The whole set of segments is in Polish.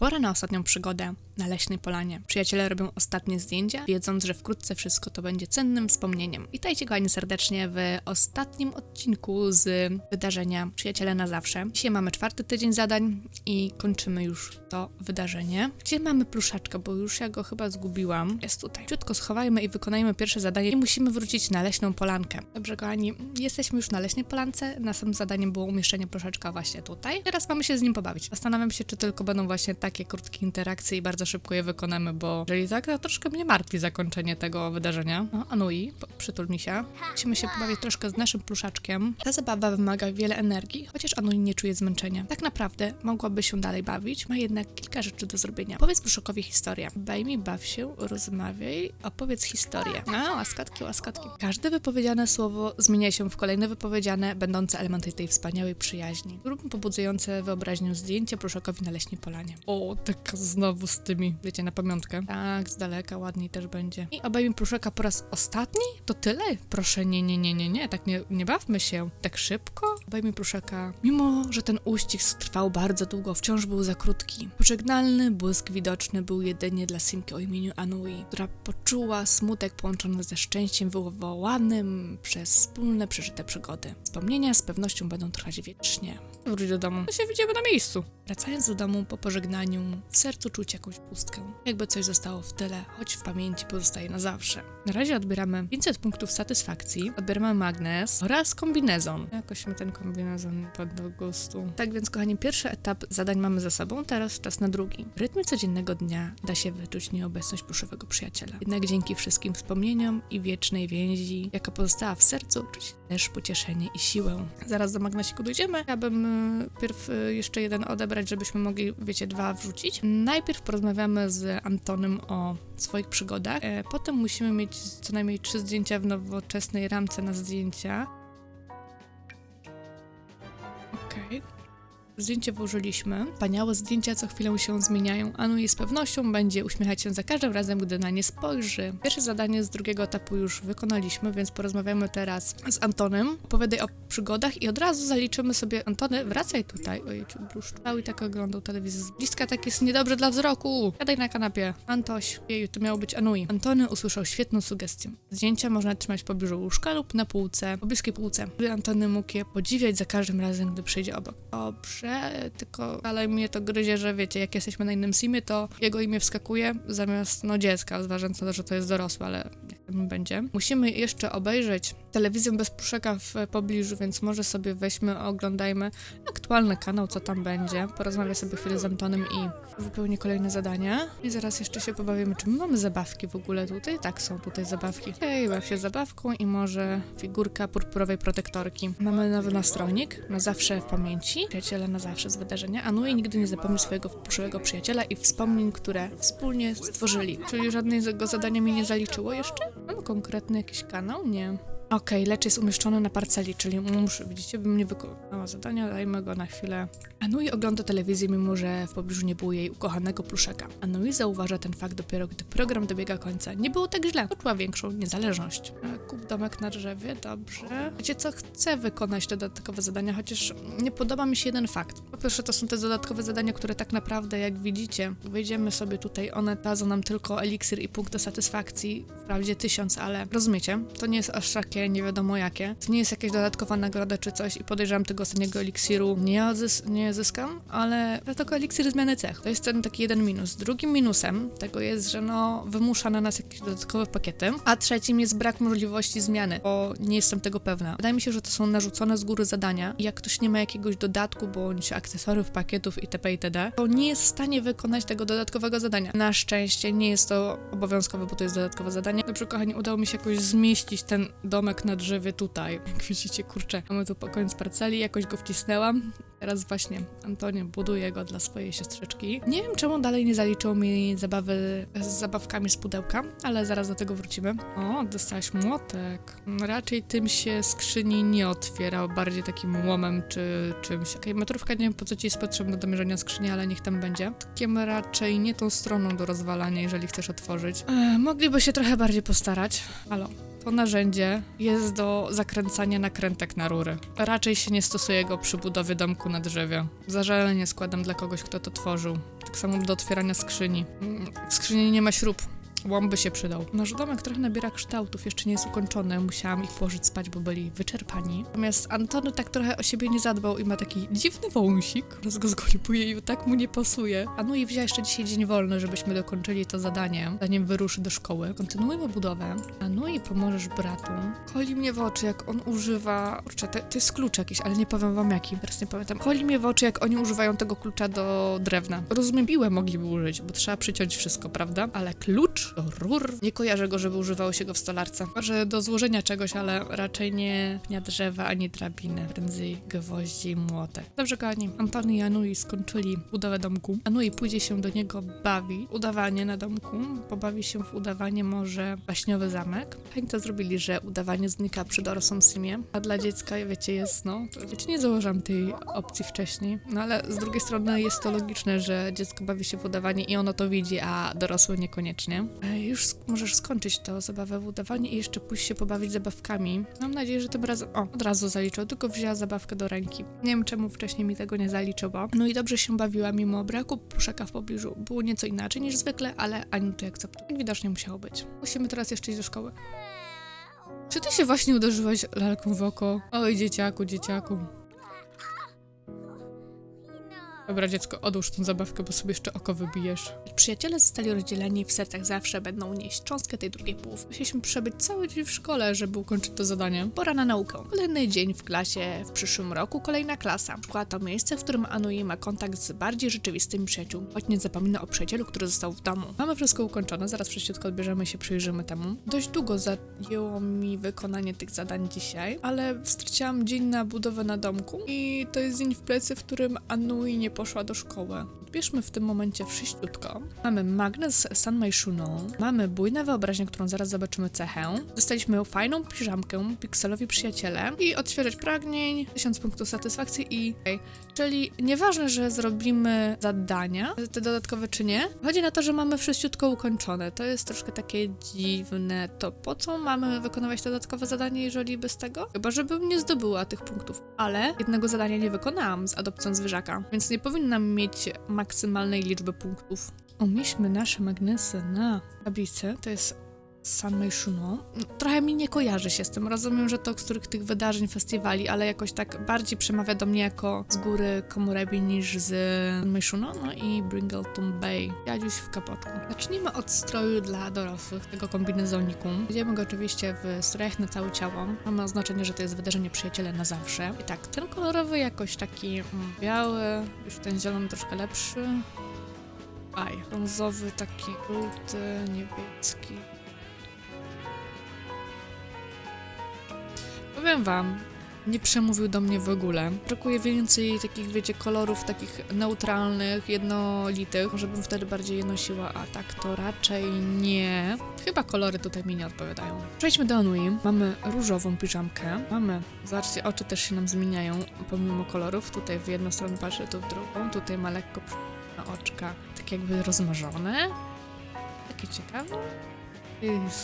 Pora na ostatnią przygodę na leśnej polanie. Przyjaciele robią ostatnie zdjęcia, wiedząc, że wkrótce wszystko to będzie cennym wspomnieniem. Witajcie kochani serdecznie w ostatnim odcinku z wydarzenia Przyjaciele na zawsze. Dzisiaj mamy czwarty tydzień zadań i kończymy już to wydarzenie. Gdzie mamy pluszaczka, bo już ja go chyba zgubiłam. Jest tutaj. Ciutko schowajmy i wykonajmy pierwsze zadanie i musimy wrócić na leśną polankę. Dobrze kochani, jesteśmy już na leśnej polance. Naszym zadaniem było umieszczenie pluszaczka właśnie tutaj. Teraz mamy się z nim pobawić. Zastanawiam się, czy tylko będą właśnie takie krótkie interakcje i bardzo szybko je wykonamy, bo jeżeli tak, to troszkę mnie martwi zakończenie tego wydarzenia. No, Anui, przytul mi się. Musimy się pobawić troszkę z naszym pluszaczkiem. Ta zabawa wymaga wiele energii, chociaż Anui nie czuje zmęczenia. Tak naprawdę mogłaby się dalej bawić, ma jednak kilka rzeczy do zrobienia. Powiedz pluszakowi historię. Daj mi, baw się, rozmawiaj, opowiedz historię. A, łaskotki, łaskotki. Każde wypowiedziane słowo zmienia się w kolejne wypowiedziane, będące elementy tej wspaniałej przyjaźni. Zróbmy pobudzające wyobraźnię zdjęcie pluszakowi na leśnej polanie. O, tak znowu z tymi, wiecie, na pamiątkę. Tak, z daleka ładniej też będzie. I obejmij pluszaka po raz ostatni? To tyle? Proszę, nie, nie, nie, nie, nie, tak nie, nie bawmy się. Tak szybko? Obejmij pluszaka. Mimo, że ten uścisk trwał bardzo długo, wciąż był za krótki. Pożegnalny błysk widoczny był jedynie dla Simki o imieniu Anui, która poczuła smutek połączony ze szczęściem wywołanym przez wspólne przeżyte przygody. Wspomnienia z pewnością będą trwać wiecznie. Wróć do domu. To się widzimy na miejscu. Wracając do domu po pożegnaniu, w sercu czuć jakąś pustkę. Jakby coś zostało w tyle, choć w pamięci pozostaje na zawsze. Na razie odbieramy 500 punktów satysfakcji, odbieramy magnes oraz kombinezon. Jakoś mi ten kombinezon padł do gustu. Tak więc, kochani, pierwszy etap zadań mamy za sobą, teraz czas na drugi. W rytmie codziennego dnia da się wyczuć nieobecność pluszowego przyjaciela. Jednak dzięki wszystkim wspomnieniom i wiecznej więzi, jaka pozostała w sercu, czuć też pocieszenie i siłę. Zaraz do magnesiku dojdziemy. Ja bym y, pierw y, jeszcze jeden odebrać, żebyśmy mogli, wiecie, dwa wrzucić. Najpierw porozmawiamy z Antonem o swoich przygodach. E, potem musimy mieć co najmniej trzy zdjęcia w nowoczesnej ramce na zdjęcia. Zdjęcie włożyliśmy. Wspaniałe zdjęcia co chwilę się zmieniają. Anui z pewnością będzie uśmiechać się za każdym razem, gdy na nie spojrzy. Pierwsze zadanie z drugiego etapu już wykonaliśmy, więc porozmawiamy teraz z Antonem. Opowiadaj o przygodach i od razu zaliczymy sobie Antony, wracaj tutaj. Ojej, bluszczał i tak oglądał telewizję z bliska, tak jest niedobrze dla wzroku. Siadaj na kanapie. Antoś, jeju, to miało być Anui. Antony usłyszał świetną sugestię. Zdjęcia można trzymać w pobliżu łóżka lub na półce, po bliskiej półce, by Antony mógł je podziwiać za każdym razem, gdy przyjdzie obok. Dobrze, tylko ale mnie to gryzie, że wiecie, jak jesteśmy na innym simie, to jego imię wskakuje zamiast, no, dziecka, zważając na to, że to jest dorosłe, ale tam będzie. Musimy jeszcze obejrzeć telewizję bez puszeka w pobliżu, więc może sobie weźmy, oglądajmy aktualny kanał, co tam będzie. Porozmawiaj sobie chwilę z Antonem i wypełnię kolejne zadania. I zaraz jeszcze się pobawimy, czy my mamy zabawki w ogóle tutaj? Tak, są tutaj zabawki. Hej, baw się zabawką i może figurka purpurowej protektorki. Mamy nowy nastronik, na zawsze w pamięci. Przyjaciele na zawsze z wydarzenia. Anui nigdy nie zapomni swojego przyszłego przyjaciela i wspomnień, które wspólnie stworzyli. Czyli żadnego zadania mi nie zaliczyło jeszcze? Mam konkretny jakiś kanał? Nie. Okej, lecz jest umieszczony na parceli, czyli muszę, widzicie, bym nie wykonała zadania, dajmy go na chwilę. Anui ogląda telewizję, mimo że w pobliżu nie było jej ukochanego pluszaka. Anui zauważa ten fakt dopiero, gdy program dobiega końca. Nie było tak źle, poczuła większą niezależność. Kup domek na drzewie, dobrze. Wiecie co, chcę wykonać te dodatkowe zadania, chociaż nie podoba mi się jeden fakt. Po pierwsze, to są te dodatkowe zadania, które tak naprawdę, jak widzicie, wejdziemy sobie tutaj, one dadzą nam tylko eliksir i punkt do satysfakcji, wprawdzie tysiąc, ale rozumiecie, to nie jest aż takie nie wiadomo jakie. To nie jest jakaś dodatkowa nagroda czy coś i podejrzewam tego ostatniego eliksiru nie, odzys- nie zyskam, ale tylko eliksir zmiany cech. To jest ten taki jeden minus. Drugim minusem tego jest, że no wymusza na nas jakieś dodatkowe pakiety, a trzecim jest brak możliwości zmiany, bo nie jestem tego pewna. Wydaje mi się, że to są narzucone z góry zadania jak ktoś nie ma jakiegoś dodatku bądź akcesoriów, pakietów itp. itd., to nie jest w stanie wykonać tego dodatkowego zadania. Na szczęście nie jest to obowiązkowe, bo to jest dodatkowe zadanie. Dobrze, kochani, udało mi się jakoś zmieścić ten domek na drzewie tutaj. Jak widzicie, kurczę, mamy tu koniec parceli, jakoś go wcisnęłam. Teraz właśnie Antonie buduje go dla swojej siostrzyczki. Nie wiem, czemu dalej nie zaliczył mi zabawy z zabawkami z pudełka, ale zaraz do tego wrócimy. O, dostałaś młotek. Raczej tym się skrzyni nie otwiera, bardziej takim łomem czy czymś. Okej, metrówka nie wiem po co ci jest potrzebna do mierzenia skrzyni, ale niech tam będzie. Takiem raczej nie tą stroną do rozwalania, jeżeli chcesz otworzyć. E, mogliby się trochę bardziej postarać. Halo. To narzędzie jest do zakręcania nakrętek na rury. Raczej się nie stosuje go przy budowie domku na drzewie. Zażalenie składam dla kogoś, kto to tworzył. Tak samo do otwierania skrzyni. W skrzyni nie ma śrub. Łom by się przydał. Nasz domek trochę nabiera kształtów, jeszcze nie jest ukończony, musiałam ich położyć spać, bo byli wyczerpani. Natomiast Antony tak trochę o siebie nie zadbał i ma taki dziwny wąsik, raz go zgolipuje i tak mu nie pasuje. A no i wzięła jeszcze dzisiaj dzień wolny, żebyśmy dokończyli to zadanie, zanim wyruszy do szkoły. Kontynuujmy budowę. A no i pomożesz bratu. Koli mnie w oczy, jak on używa... Kurczę, to, to jest klucz jakiś, ale nie powiem wam jaki, teraz nie pamiętam. Koli mnie w oczy, jak oni używają tego klucza do drewna. Rozumiem, mogliby użyć, bo trzeba przyciąć wszystko, prawda? Ale klucz rur? Nie kojarzę go, żeby używało się go w stolarce. Może do złożenia czegoś, ale raczej nie pnia drzewa ani drabiny. Prędzej gwoździ i młotek. Dobrze, kochani. Antony i Anui skończyli budowę domku. Anui pójdzie się do niego bawi. Udawanie na domku. Pobawi się w udawanie może baśniowy zamek. Fajnie to zrobili, że udawanie znika przy dorosłym simie. A dla dziecka, wiecie, jest no... Wiecie, nie założam tej opcji wcześniej. No ale z drugiej strony jest to logiczne, że dziecko bawi się w udawanie i ono to widzi, a dorosły niekoniecznie. E, Już możesz skończyć to zabawę w udawanie i jeszcze pójść się pobawić zabawkami. Mam nadzieję, że tym razem... O, od razu zaliczył, tylko wzięła zabawkę do ręki. Nie wiem, czemu wcześniej mi tego nie zaliczyło. No i dobrze się bawiła, mimo braku pluszaka w pobliżu. Było nieco inaczej niż zwykle, ale Aniu to akceptuje. Tak widocznie musiało być. Musimy teraz jeszcze iść do szkoły. Czy ty się właśnie uderzyłaś lalką w oko? Oj, dzieciaku, dzieciaku. Dobra, dziecko, odłóż tą zabawkę, bo sobie jeszcze oko wybijesz. Przyjaciele zostali rozdzieleni, w sercach zawsze będą nieść cząstkę tej drugiej połowy. Musieliśmy przebyć cały dzień w szkole, żeby ukończyć to zadanie. Pora na naukę. Kolejny dzień w klasie, w przyszłym roku kolejna klasa. Szkoła to miejsce, w którym Anui ma kontakt z bardziej rzeczywistymi przyjaciółmi. Choć nie zapomina o przyjacielu, który został w domu. Mamy wszystko ukończone, zaraz wszyściutko odbierzemy się, przyjrzymy temu. Dość długo zajęło mi wykonanie tych zadań dzisiaj, ale straciłam dzień na budowę na domku i to jest dzień w plecy, w którym Anui nie poszła do szkoły. Odbierzmy w tym momencie wszyściutko. Mamy magnes San Maishuno, mamy bujne wyobraźnię, którą zaraz zobaczymy cechę. Dostaliśmy fajną piżamkę, pikselowi przyjaciele i odświeżać pragnień, 1000 punktów satysfakcji i okej. Czyli nieważne, że zrobimy zadania, te dodatkowe czy nie, chodzi na to, że mamy wszyściutko ukończone. To jest troszkę takie dziwne. To po co mamy wykonywać dodatkowe zadanie, jeżeli bez tego? Chyba, żebym nie zdobyła tych punktów. Ale jednego zadania nie wykonałam z adopcją zwierzaka, więc nie powinnam mieć maksymalnej liczby punktów. Umieśćmy nasze magnesy na tablicy. To jest San Meishuno. Trochę mi nie kojarzy się z tym. Rozumiem, że to z których tych wydarzeń, festiwali, ale jakoś tak bardziej przemawia do mnie jako z góry Komorebi niż z Meishuno. No i Bringleton Bay. Jadziuś w kapoczku. Zacznijmy od stroju dla dorosłych, tego kombinezoniku. Będziemy go oczywiście w strojach na całe ciało. Mamy oznaczenie, że to jest wydarzenie przyjaciele na zawsze. I tak, ten kolorowy jakoś taki mm, biały, już ten zielony troszkę lepszy. Aj, brązowy, taki żółty, niebieski. Powiem wam, nie przemówił do mnie w ogóle. Brakuje więcej takich, wiecie, kolorów takich neutralnych, jednolitych. Może bym wtedy bardziej je nosiła, a tak to raczej nie. Chyba kolory tutaj mi nie odpowiadają. Przejdźmy do Anui. Mamy różową piżamkę. Mamy, zobaczcie, oczy też się nam zmieniają pomimo kolorów. Tutaj w jedną stronę patrzy, tu w drugą. Tutaj ma lekko oczka, tak jakby rozmarzone. Takie ciekawe.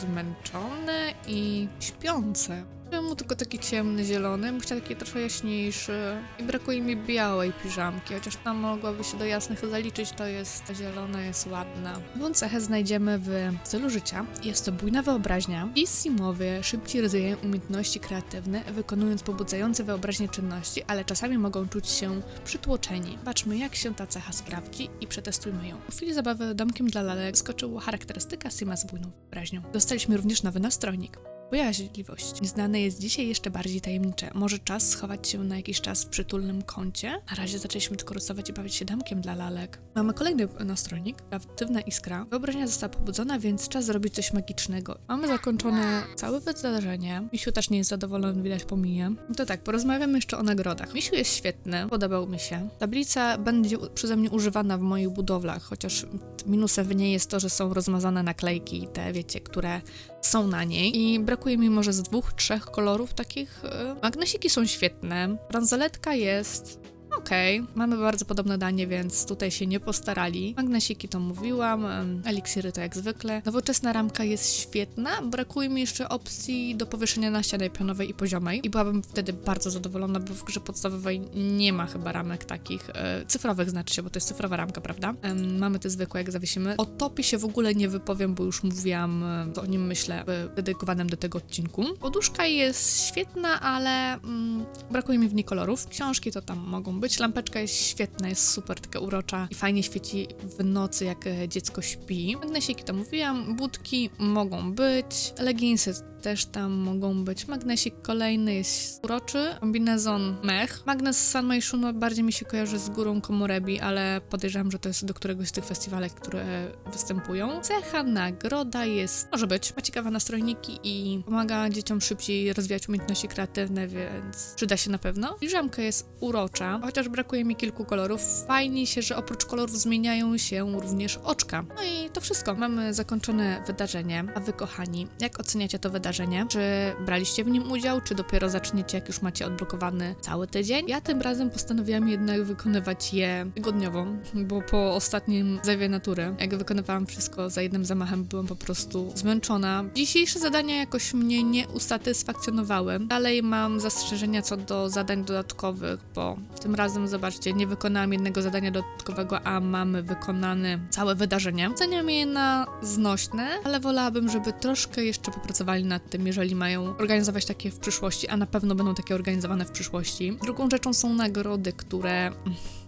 Zmęczone i śpiące. Czemu tylko taki ciemny, zielony? Bym chciała taki trochę jaśniejszy. I brakuje mi białej piżamki, chociaż tam mogłaby się do jasnych zaliczyć, to jest ta zielona, jest ładna. Nową cechę znajdziemy w stylu życia. Jest to bujna wyobraźnia i simowie szybciej rozwijają umiejętności kreatywne, wykonując pobudzające wyobraźnię czynności, ale czasami mogą czuć się przytłoczeni. Patrzmy, jak się ta cecha sprawdzi i przetestujmy ją. W chwili zabawy domkiem dla lalek skoczyła charakterystyka Sima z bujną wyobraźnią. Dostaliśmy również nowy nastrojnik. Bojaźliwość. Nieznane jest dzisiaj jeszcze bardziej tajemnicze. Może czas schować się na jakiś czas w przytulnym kącie? Na razie zaczęliśmy tylko rysować i bawić się damkiem dla lalek. Mamy kolejny nastrojnik, kreatywna iskra. Wyobraźnia została pobudzona, więc czas zrobić coś magicznego. Mamy zakończone całe wydarzenie. Misiu też nie jest zadowolony, widać po minie. No to tak, porozmawiamy jeszcze o nagrodach. Misiu jest świetny, podobał mi się. Tablica będzie przeze mnie używana w moich budowlach, chociaż minusem w niej jest to, że są rozmazane naklejki, te wiecie, które są na niej i brakuje mi może z dwóch, trzech kolorów takich. e, Magnesiki są świetne, bransoletka jest Okej, mamy bardzo podobne danie, więc tutaj się nie postarali. Magnesiki to mówiłam, eliksiry to jak zwykle. Nowoczesna ramka jest świetna, brakuje mi jeszcze opcji do powieszenia na ścianie pionowej i poziomej i byłabym wtedy bardzo zadowolona, bo w grze podstawowej nie ma chyba ramek takich, e, cyfrowych znaczy się, bo to jest cyfrowa ramka, prawda? Em, mamy te zwykłe, jak zawiesimy. O topie się w ogóle nie wypowiem, bo już mówiłam, e, o nim myślę, w dedykowanym do tego odcinku. Poduszka jest świetna, ale mm, brakuje mi w niej kolorów. Książki to tam mogą być. Lampeczka jest świetna, jest super, taka urocza i fajnie świeci w nocy, jak e, dziecko śpi. Magnesiki to mówiłam, budki mogą być, leginsy też tam mogą być. Magnesik kolejny jest uroczy, kombinezon mech. Magnes San Shuno bardziej mi się kojarzy z górą Komorebi, ale podejrzewam, że to jest do któregoś z tych festiwalek, które występują. Cecha nagroda jest, może być, ma ciekawe nastrojniki i pomaga dzieciom szybciej rozwijać umiejętności kreatywne, więc przyda się na pewno. Piżamka jest urocza, chociaż brakuje mi kilku kolorów. Fajnie się, że oprócz kolorów zmieniają się również oczka. No i to wszystko. Mamy zakończone wydarzenie. A wy, kochani, jak oceniacie to wydarzenie? Czy braliście w nim udział, czy dopiero zaczniecie, jak już macie odblokowany cały tydzień? Ja tym razem postanowiłam jednak wykonywać je tygodniowo, bo po ostatnim zewie natury, jak wykonywałam wszystko za jednym zamachem, byłam po prostu zmęczona. Dzisiejsze zadania jakoś mnie nie usatysfakcjonowały. Dalej mam zastrzeżenia co do zadań dodatkowych, bo tym razem, zobaczcie, nie wykonałam jednego zadania dodatkowego, a mamy wykonane całe wydarzenie. Oceniam je na znośne, ale wolałabym, żeby troszkę jeszcze popracowali nad tym, jeżeli mają organizować takie w przyszłości, a na pewno będą takie organizowane w przyszłości. Drugą rzeczą są nagrody, które mm,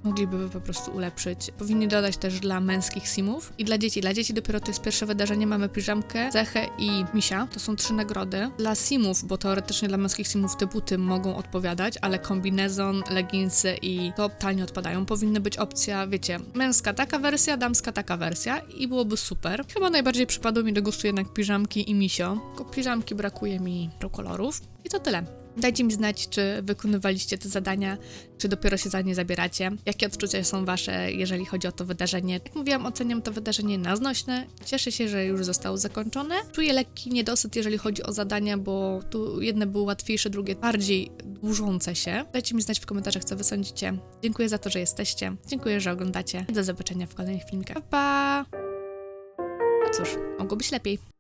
mogliby po prostu ulepszyć. Powinni dodać też dla męskich simów i dla dzieci. Dla dzieci dopiero to jest pierwsze wydarzenie, mamy piżamkę, cechę i misia. To są trzy nagrody. Dla simów, bo teoretycznie dla męskich simów te buty mogą odpowiadać, ale kombinezon, leginsy i to totalnie odpadają. Powinna być opcja, wiecie, męska taka wersja, damska taka wersja i byłoby super. Chyba najbardziej przypadło mi do gustu jednak piżamki i misio. Tylko piżamki brakuje mi paru kolorów. I to tyle. Dajcie mi znać, czy wykonywaliście te zadania, czy dopiero się za nie zabieracie. Jakie odczucia są wasze, jeżeli chodzi o to wydarzenie? Jak mówiłam, oceniam to wydarzenie na znośne. Cieszę się, że już zostało zakończone. Czuję lekki niedosyt, jeżeli chodzi o zadania, bo tu jedne były łatwiejsze, drugie bardziej dłużące się. Dajcie mi znać w komentarzach, co wy sądzicie. Dziękuję za to, że jesteście. Dziękuję, że oglądacie. Do zobaczenia w kolejnych filmikach. Pa! pa! No cóż, mogło być lepiej.